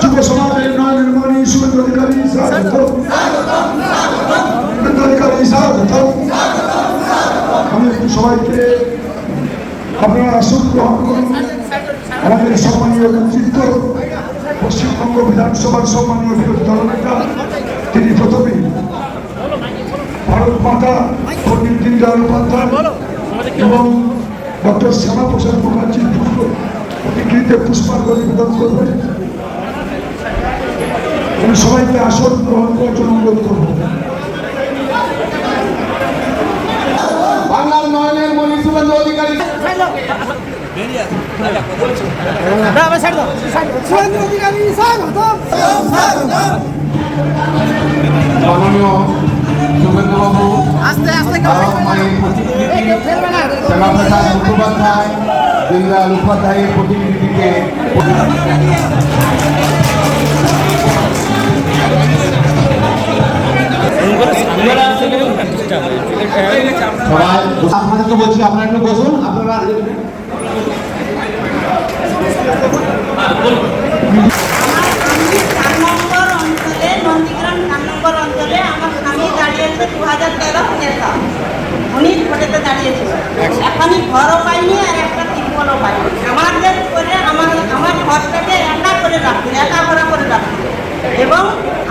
যুব সমাজের নয়নের মণি শহীদ অধিকারী শহীদ অধিকারী আমি সবাইকে আপনারা আসন আমাদের সম্মানীয় নেতৃত্ব পশ্চিমবঙ্গ বিধানসভার সম্মানীয় বিরোধী দলনেতা তিনি প্রথমেই ভারত মাতা পণ্ডিত দীনদয়াল উপাধ্যায় এবং ডক্টর শ্যামাপ্রসাদ মুখার্জির পুষ্প প্রতিকৃতিতে পুষ্পাঞ্জলি নিবেদন করবেন। আমি সবাইকে আসন গ্রহণ করার জন্য অনুরোধ করব। বাংলার নয়নের মণি শুভেন্দু অধিকারী। সুরেন্দ্র অধিকারী স্বাগতম মাননীয় আস্তে আস্তে শ্যামাপ্রসাদ মুখোপাধ্যায় দীনদয়াল উপাধ্যায়ের প্রতিনিধিকে সবাই আপনাদেরকে বলছি আপনারা একটু বসুন আপনারা ঘরও পাইনি আর একটা টিপলও পাইনি। আমাদের করে, আমার আমার ঘরটাকে একা করে রাখছে একা ভরা করে রাখছে এবং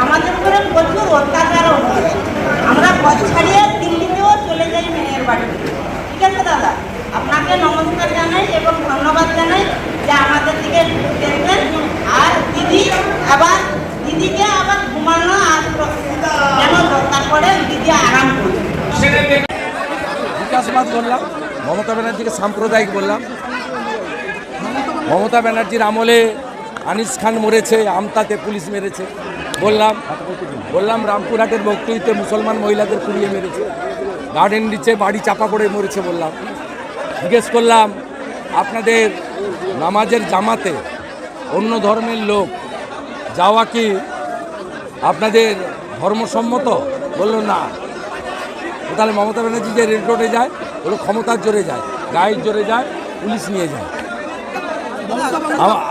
আমাদের উপরে প্রচুর অত্যাচারও হচ্ছে আমরা ঘর ছাড়িয়ে দিল্লিতেও চলে যাই মেয়ের বাড়িতে ঠিক আছে, দাদা? আপনাকে নমস্কার জানাই এবং ধন্যবাদ জানাই যে আমাদের দিকে দেখবেন আর দিদি আবার দিদিকে আবার ঘুমানো আর যেন দরকার পড়ে, দিদি আরাম করবে বিকাশবাদ বললাম মমতা ব্যানার্জিকে সাম্প্রদায়িক বললাম। মমতা ব্যানার্জির আমলে আনিস খান মরেছে, আমতাতে পুলিশ মেরেছে। বললাম বললাম, রামপুরহাটের বক্তব্যতে মুসলমান মহিলাদের পুড়িয়ে মেরেছে। গার্ডেন নিচে বাড়ি চাপা পড়ে মরেছে বললাম। জিজ্ঞেস করলাম, আপনাদের নামাজের জামাতে অন্য ধর্মের লোক যাওয়া কি আপনাদের ধর্মসম্মত? বলল, না। তাহলে মমতা ব্যানার্জি যে রেল রোডে যায় ওগুলো ক্ষমতার জোরে যায়, গায়ের জোরে যায়, পুলিশ নিয়ে যায়।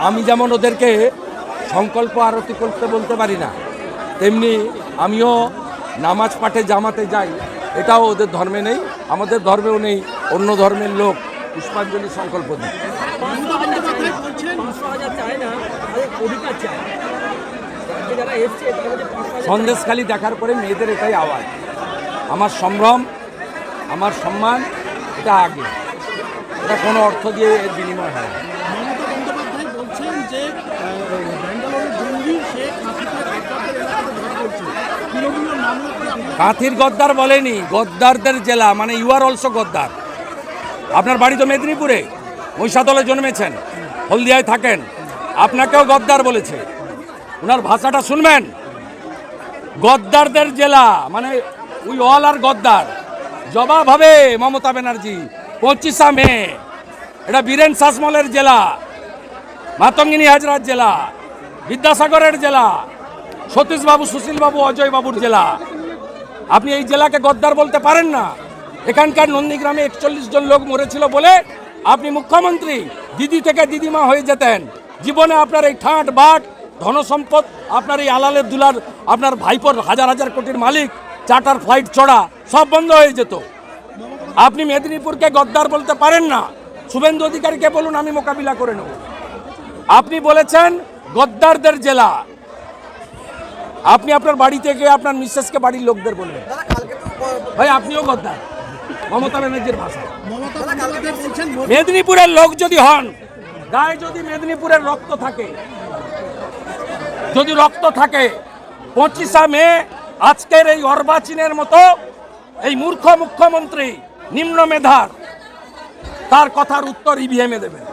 আমি যেমন ওদেরকে সংকল্প আরতি করতে বলতে পারি না, তেমনি আমিও নামাজ পাঠে জামাতে যাই, এটাও ওদের ধর্মে নেই, আমাদের ধর্মেও নেই, অন্য ধর্মের লোক পুষ্পাঞ্জলি সংকল্প দিই সন্দেশখালি দেখার পরে মেয়েদের এটাই আওয়াজ। আমার সম্ভ্রম, আমার সম্মান এটা আগে। এটা কোনো অর্থ দিয়ে এর বিনিময় হয় কাঁথির গদ্দার বলেনি গদ্দারদের জেলা মানে ইউ আর অলসো গদ্দার। আপনার বাড়ি তো মেদিনীপুরে মহিষাদলে জন্মেছেন হলদিয়ায় থাকেন। আপনাকেও গদ্দার বলেছে। ওনার ভাষাটা শুনবেন? গদ্দারদের জেলা মানে উই অল আর গদ্দার। জবাব হবে মমতা ব্যানার্জি, পঁচিশা মে, এটা বীরেন শাসমলের জেলা, মাতঙ্গিনী হাজরার জেলা, বিদ্যাসাগরের জেলা, সতীশবাবু, সুশীলবাবু, অজয়বাবুর জেলা। আপনি এই জেলাকে গদ্দার বলতে পারেন না। এখানকার নন্দীগ্রামে একচল্লিশ জন লোক মরেছিল বলে আপনি মুখ্যমন্ত্রী, দিদি থেকে দিদিমা হয়ে যেতেন। জীবনে আপনার এই ঠাঁট বাট, ধনসম্পদ, আপনার এই আলালের দুলার, আপনার ভাইপোর হাজার হাজার কোটির মালিক চার্টার ফ্লাইট চড়া সব বন্ধ হয়ে যেত। আপনি মেদিনীপুরকে গদ্দার বলতে পারেন না। শুভেন্দু অধিকারীকে বলুন আমি মোকাবিলা করে নেব। আপনি বলেছেন গদ্দারদের জেলা। আপনি আপনার বাড়ি থেকে আপনার মিসেসকে বাড়ির লোকদের বলবেন। ভাই আপনিও গদ্দার। মমতা ব্যানার্জির ভাষা। মেদিনীপুরের লোক যদি হন গায়ে যদি মেদিনীপুরের রক্ত থাকে যদি রক্ত থাকে পঁচিশা মে আজকের এই অর্বাচীনের মতো এই মূর্খ মুখ্যমন্ত্রী নিম্ন মেধার তার কথার উত্তর ইভিএমে দেবেন।